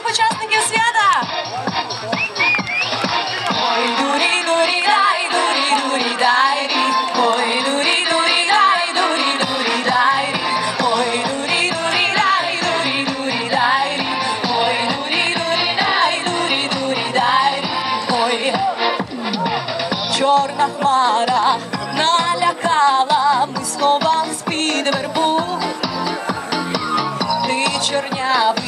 всіх учасників свята. Ой, дурі, дурі, дай, дурі, дурі, дай, рі. Ой, дурі, дурі, дай, дурі, дурі, дай, рі. Ой, дурі, дурі, дай, дурі, дурі, дай, рі. Ой, дурі, дурі, дай, дурі, дурі, дай, рі. Ой, чорна хмара налякала, ми сховали з-під вербу. Ти чорнявий,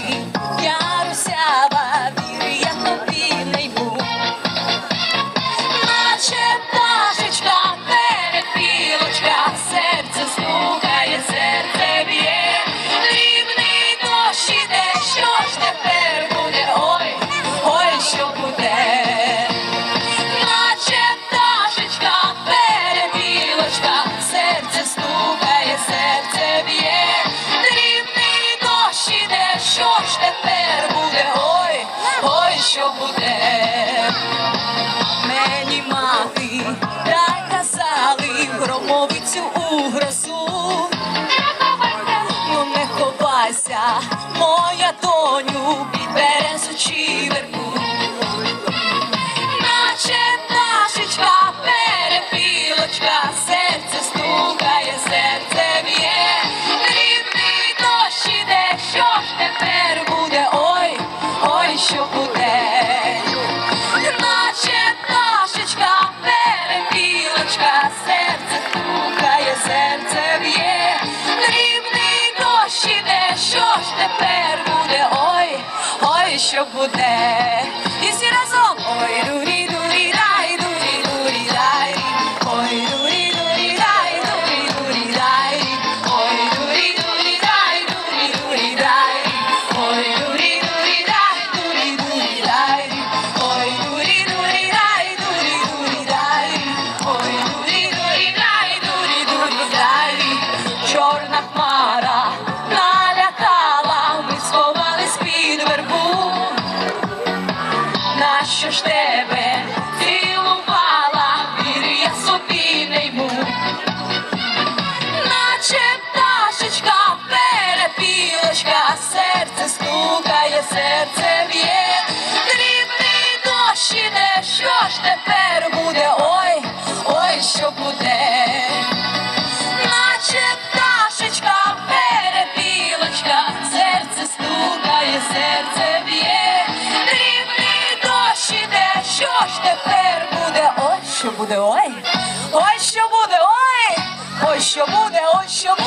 що буде? Мені мати так казали громовицю у грозу. Ну не ховайся, моя доню, під березу чи що буде? І всі разом ой, тебе цілувала, вір я собі не йму, наче пташечка, перепілочка, серце стукає, серце б'є, дрібний дощ іде, що ж тепер тепер буде, ось що буде, ой, ось що буде, ой, ось що буде, ось що буде.